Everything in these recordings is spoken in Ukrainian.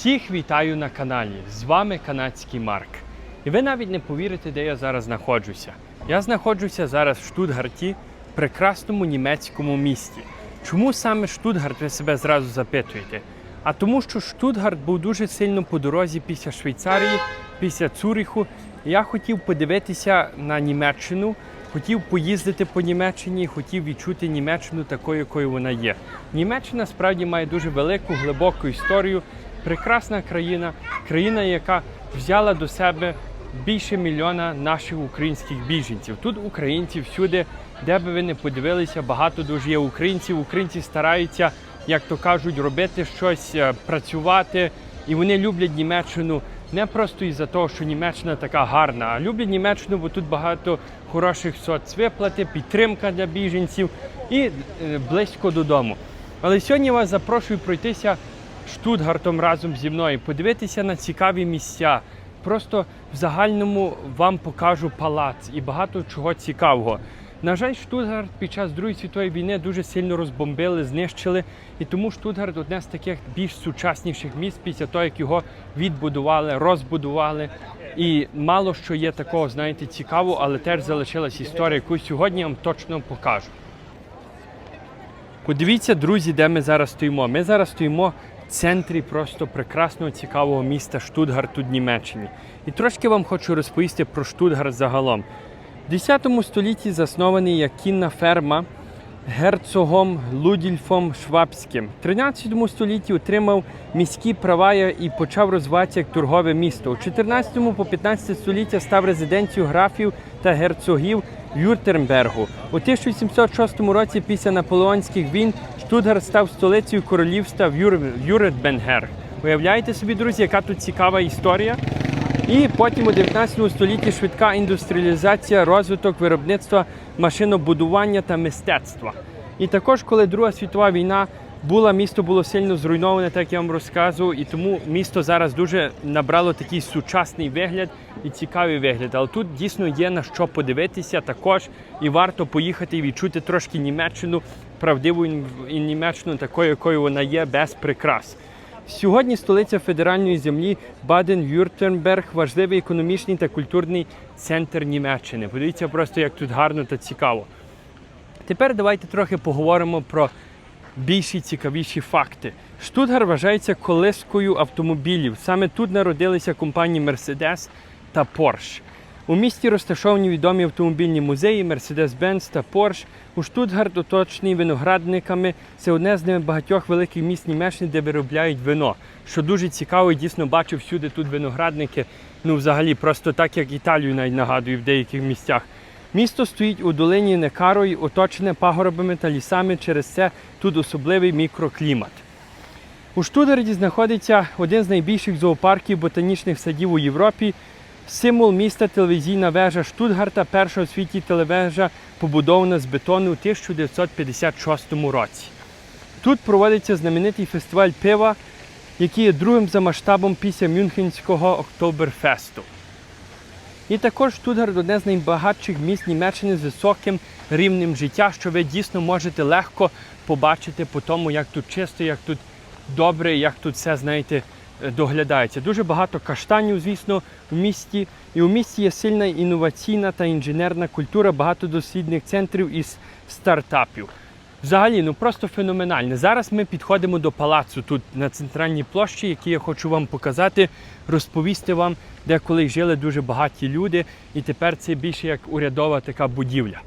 Всіх вітаю на каналі. З вами канадський Марк. І ви навіть не повірите, де я зараз знаходжуся. Я знаходжуся зараз в Штутгарті, прекрасному німецькому місті. Чому саме Штутгарт, ви себе зразу запитуєте? А тому, що Штутгарт був дуже сильно по дорозі після Швейцарії, після Цюриху. І Я хотів подивитися на Німеччину, хотів поїздити по Німеччині, хотів відчути Німеччину такою, якою вона є. Німеччина справді має дуже велику, глибоку історію, прекрасна країна, країна, яка взяла до себе більше мільйона наших українських біженців. Тут українці всюди, де би ви не подивилися, багато дуже є українців. Українці стараються, як то кажуть, робити щось, е, працювати, і вони люблять Німеччину не просто із-за того, що Німеччина така гарна, а люблять Німеччину, бо тут багато хороших соцвиплати, підтримка для біженців і е, близько додому. Але сьогодні я вас запрошую пройтися Штутгартом разом зі мною, подивитися на цікаві місця. Просто в загальному вам покажу палац і багато чого цікавого. На жаль, Штутгарт під час Другої світової війни дуже сильно розбомбили, знищили, і тому Штутгарт одне з таких більш сучасніших міст після того, як його відбудували, розбудували. І мало що є такого, знаєте, цікавого, але теж залишилась історія, яку сьогодні я вам точно покажу. Подивіться, друзі, де ми зараз стоїмо. Ми зараз стоїмо центрі просто прекрасного цікавого міста Штутгарт тут Німеччині. І трошки вам хочу розповісти про Штутгарт загалом. В 10 столітті заснований як кінна ферма герцогом Лудільфом Швабським. В 13 столітті отримав міські права і почав розвиватися як торгове місто. У 14 по 15 століття став резиденцією графів та герцогів Вюртембергу. У 1706 році після наполеонських війн Штутгарт став столицею королівства Вюр- Вюртбенгер. Уявляєте собі, друзі, яка тут цікава історія? І потім у 19 столітті швидка індустріалізація, розвиток виробництва машинобудування та мистецтва. І також, коли Друга світова війна була, місто було сильно зруйноване, так я вам розказував, і тому місто зараз дуже набрало такий сучасний вигляд і цікавий вигляд. Але тут дійсно є на що подивитися також, і варто поїхати і відчути трошки Німеччину, правдиву і Німеччину такою, якою вона є, без прикрас. Сьогодні столиця федеральної землі Баден-Вюртемберг важливий економічний та культурний центр Німеччини. Подивіться просто, як тут гарно та цікаво. Тепер давайте трохи поговоримо про більші цікавіші факти. Штутгар вважається колискою автомобілів. Саме тут народилися компанії Mercedes та Porsche. У місті розташовані відомі автомобільні музеї Mercedes-Benz та Porsche. У Штутгарт, оточений виноградниками, це одне з небагатьох великих міст Німеччини, де виробляють вино. Що дуже цікаво, і дійсно бачу всюди тут виноградники. Ну, взагалі, просто так, як Італію навіть нагадую в деяких місцях. Місто стоїть у долині Некарої, оточене пагорбами та лісами. Через це тут особливий мікроклімат. У Штутгарті знаходиться один з найбільших зоопарків ботанічних садів у Європі. Символ міста телевізійна вежа Штутгарта, перша у світі телевежа, побудована з бетону у 1956 році. Тут проводиться знаменитий фестиваль пива, який є другим за масштабом після Мюнхенського Октоберфесту. І також Штутгарт одне з найбагатших міст Німеччини з високим рівнем життя, що ви дійсно можете легко побачити по тому, як тут чисто, як тут добре, як тут все, знаєте, доглядається. Дуже багато каштанів, звісно, в місті. І у місті є сильна інноваційна та інженерна культура, багато дослідних центрів із стартапів. Взагалі, ну просто феноменальне. Зараз ми підходимо до палацу тут на центральній площі, який я хочу вам показати, розповісти вам, де колись жили дуже багаті люди, і тепер це більше як урядова така будівля.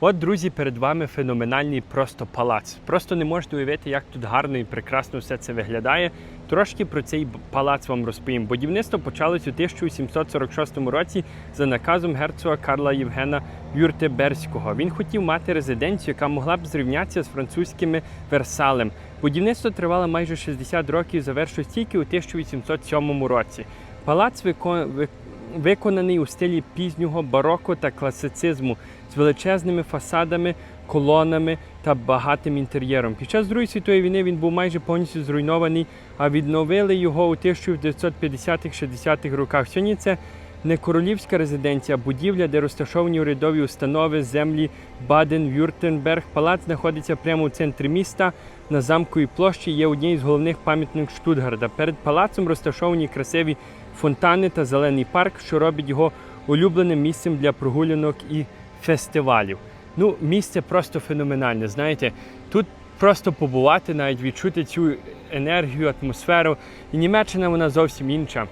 От, друзі, перед вами феноменальний просто палац. Просто не можете уявити, як тут гарно і прекрасно все це виглядає. Трошки про цей палац вам розповім. Будівництво почалось у 1746 році за наказом герцога Карла Євгена Вюртеберського. Він хотів мати резиденцію, яка могла б зрівнятися з французькими Версалем. Будівництво тривало майже 60 років, завершилось тільки у 1807 році. Палац вико- виконаний у стилі пізнього бароко та класицизму величезними фасадами, колонами та багатим інтер'єром. Під час Другої світової війни він був майже повністю зруйнований, а відновили його у 1950-60-х роках. Сьогодні це не королівська резиденція, а будівля, де розташовані урядові установи землі Баден-Вюртенберг. Палац знаходиться прямо у центрі міста. на замковій площі є однією з головних пам'ятник Штутгарда. Перед палацом розташовані красиві фонтани та зелений парк, що робить його улюбленим місцем для прогулянок і фестивалів. Ну, місце просто феноменальне. Знаєте, тут просто побувати, навіть відчути цю енергію, атмосферу. І Німеччина вона зовсім інша.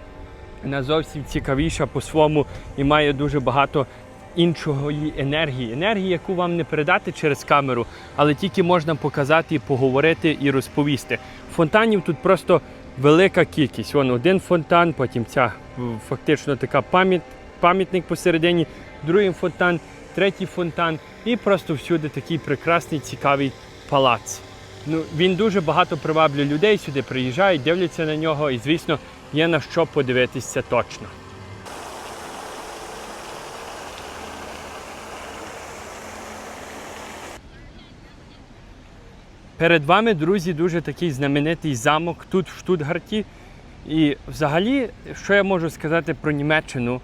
Вона зовсім цікавіша по-своєму і має дуже багато іншої енергії. Енергії, яку вам не передати через камеру, але тільки можна показати, поговорити і розповісти. Фонтанів тут просто велика кількість. Вон один фонтан, потім ця фактично така пам'ят, пам'ятник посередині, другий фонтан, третій фонтан, і просто всюди такий прекрасний, цікавий палац. Ну, він дуже багато приваблює людей, сюди приїжджають, дивляться на нього, і, звісно, є на що подивитися точно. Перед вами, друзі, дуже такий знаменитий замок тут, в Штутгарті. І взагалі, що я можу сказати про Німеччину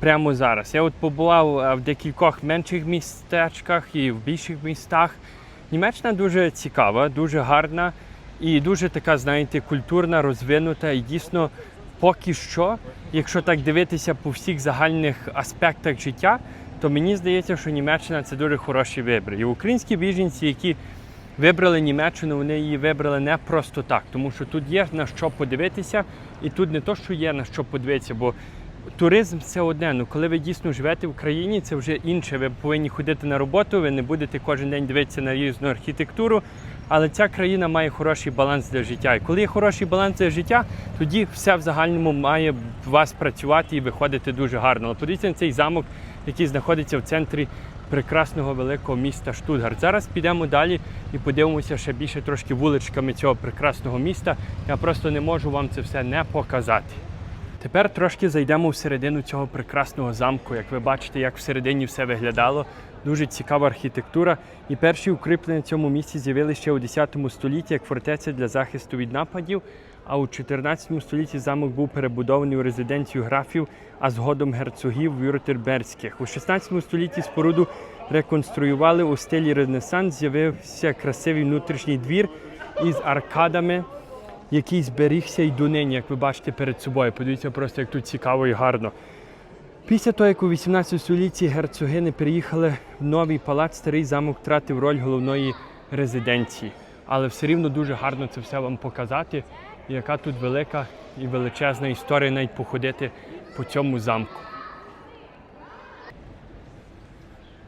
прямо зараз? Я от побував е, в декількох менших містечках і в більших містах. Німеччина дуже цікава, дуже гарна і дуже така, знаєте, культурна, розвинута. І дійсно, поки що, якщо так дивитися по всіх загальних аспектах життя, то мені здається, що Німеччина це дуже хороший вибір. І українські біженці, які вибрали Німеччину, вони її вибрали не просто так, тому що тут є на що подивитися, і тут не то, що є на що подивитися, бо туризм це одне. Ну коли ви дійсно живете в країні, це вже інше. Ви повинні ходити на роботу, ви не будете кожен день дивитися на різну архітектуру. Але ця країна має хороший баланс для життя. І коли є хороший баланс для життя, тоді все в загальному має вас працювати і виходити дуже гарно. Але подивіться на цей замок, який знаходиться в центрі прекрасного великого міста Штутгарт. Зараз підемо далі і подивимося ще більше трошки вуличками цього прекрасного міста. Я просто не можу вам це все не показати. Тепер трошки зайдемо всередину цього прекрасного замку. Як ви бачите, як всередині все виглядало. Дуже цікава архітектура. І перші укріплення в цьому місці з'явилися ще у 10 столітті як фортеця для захисту від нападів. А у 14 столітті замок був перебудований у резиденцію графів, а згодом герцогів Вюртерберських. У 16 столітті споруду реконструювали у стилі Ренесанс. З'явився красивий внутрішній двір із аркадами, який зберігся й донині, як ви бачите перед собою. Подивіться просто, як тут цікаво і гарно. Після того, як у 18 столітті герцогини переїхали в новий палац, старий замок втратив роль головної резиденції. Але все рівно дуже гарно це все вам показати, яка тут велика і величезна історія навіть походити по цьому замку.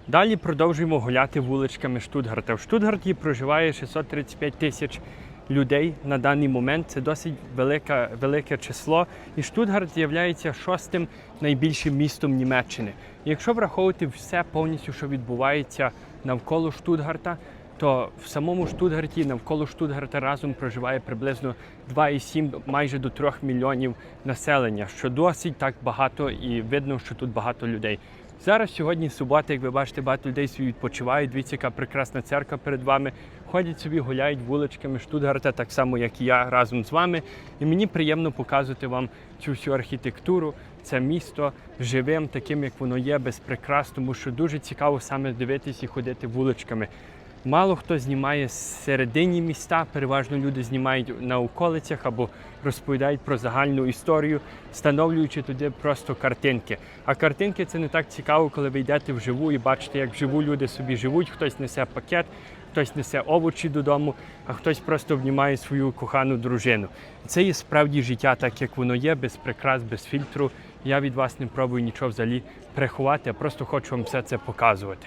Далі продовжуємо гуляти вуличками Штутгарта. В Штутгарті проживає 635 тисяч людей на даний момент. Це досить велика, велике число. І Штутгарт є шостим найбільшим містом Німеччини. І якщо враховувати все повністю, що відбувається навколо Штутгарта, то в самому Штутгарті навколо Штутгарта разом проживає приблизно 2,7 майже до 3 мільйонів населення, що досить так багато, і видно, що тут багато людей. Зараз сьогодні субота, як ви бачите, багато людей собі відпочивають. Дивіться, яка прекрасна церква перед вами. Ходять собі, гуляють вуличками Штутгарта, так само, як і я разом з вами. І мені приємно показувати вам цю всю архітектуру, це місто живим, таким, як воно є, без прикрас, тому що дуже цікаво саме дивитися і ходити вуличками. Мало хто знімає середині міста, переважно люди знімають на околицях або розповідають про загальну історію, встановлюючи туди просто картинки. А картинки це не так цікаво, коли ви йдете вживу і бачите, як вживу люди собі живуть, хтось несе пакет, хтось несе овочі додому, а хтось просто обнімає свою кохану дружину. Це є справді життя, так як воно є, без прикрас, без фільтру. Я від вас не пробую нічого взагалі приховати, а просто хочу вам все це показувати.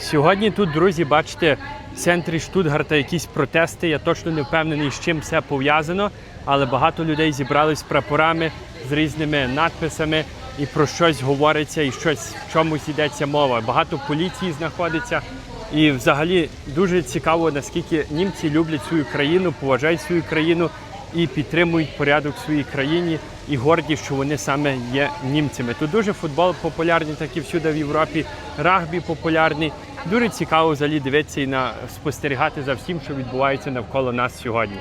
Сьогодні тут, друзі, бачите, в центрі Штутгарта якісь протести. Я точно не впевнений, з чим все пов'язано, але багато людей зібрались з прапорами з різними надписами і про щось говориться, і щось в чомусь йдеться мова. Багато поліції знаходиться. І взагалі дуже цікаво, наскільки німці люблять свою країну, поважають свою країну і підтримують порядок в своїй країні і горді, що вони саме є німцями. Тут дуже футбол популярний, так і всюди в Європі. Рагбі популярний. Дуже цікаво взагалі дивитися і на спостерігати за всім, що відбувається навколо нас сьогодні.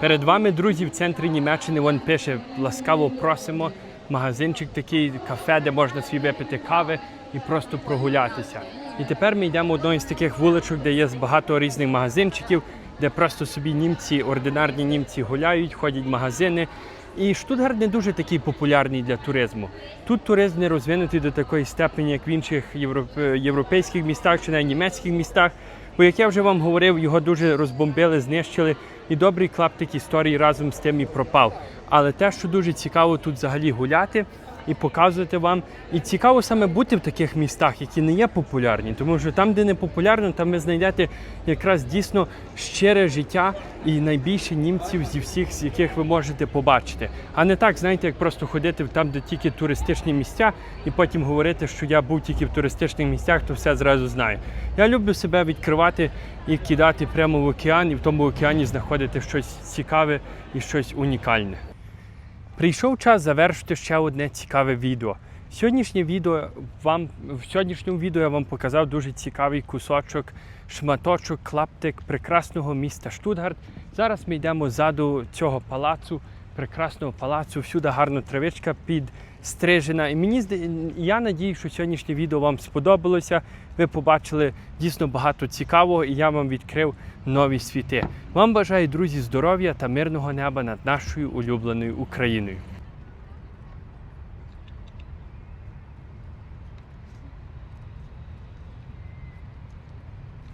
Перед вами, друзі, в центрі Німеччини вон пише ласкаво просимо. Магазинчик такий, кафе, де можна собі випити кави і просто прогулятися. І тепер ми йдемо одною з таких вуличок, де є багато різних магазинчиків, де просто собі німці, ординарні німці гуляють, ходять в магазини. І Штутгарт не дуже такий популярний для туризму. Тут туризм не розвинутий до такої степені, як в інших європ- європейських містах чи навіть німецьких містах. Бо, як я вже вам говорив, його дуже розбомбили, знищили, і добрий клаптик історії разом з тим і пропав. Але те, що дуже цікаво тут взагалі гуляти і показувати вам. І цікаво саме бути в таких містах, які не є популярні, тому що там, де не популярно, там ви знайдете якраз дійсно щире життя і найбільше німців зі всіх, з яких ви можете побачити. А не так, знаєте, як просто ходити там, де тільки туристичні місця, і потім говорити, що я був тільки в туристичних місцях, то все зразу знаю. Я люблю себе відкривати і кидати прямо в океан, і в тому океані знаходити щось цікаве і щось унікальне. Прийшов час завершити ще одне цікаве відео. Сьогоднішнє відео вам в сьогоднішньому відео я вам показав дуже цікавий кусочок, шматочок, клаптик прекрасного міста Штутгарт. Зараз ми йдемо ззаду цього палацу, прекрасного палацу. Всюди гарна травичка підстрижена. І мені я надію, що сьогоднішнє відео вам сподобалося. Ви побачили дійсно багато цікавого, і я вам відкрив нові світи. Вам бажаю, друзі, здоров'я та мирного неба над нашою улюбленою Україною.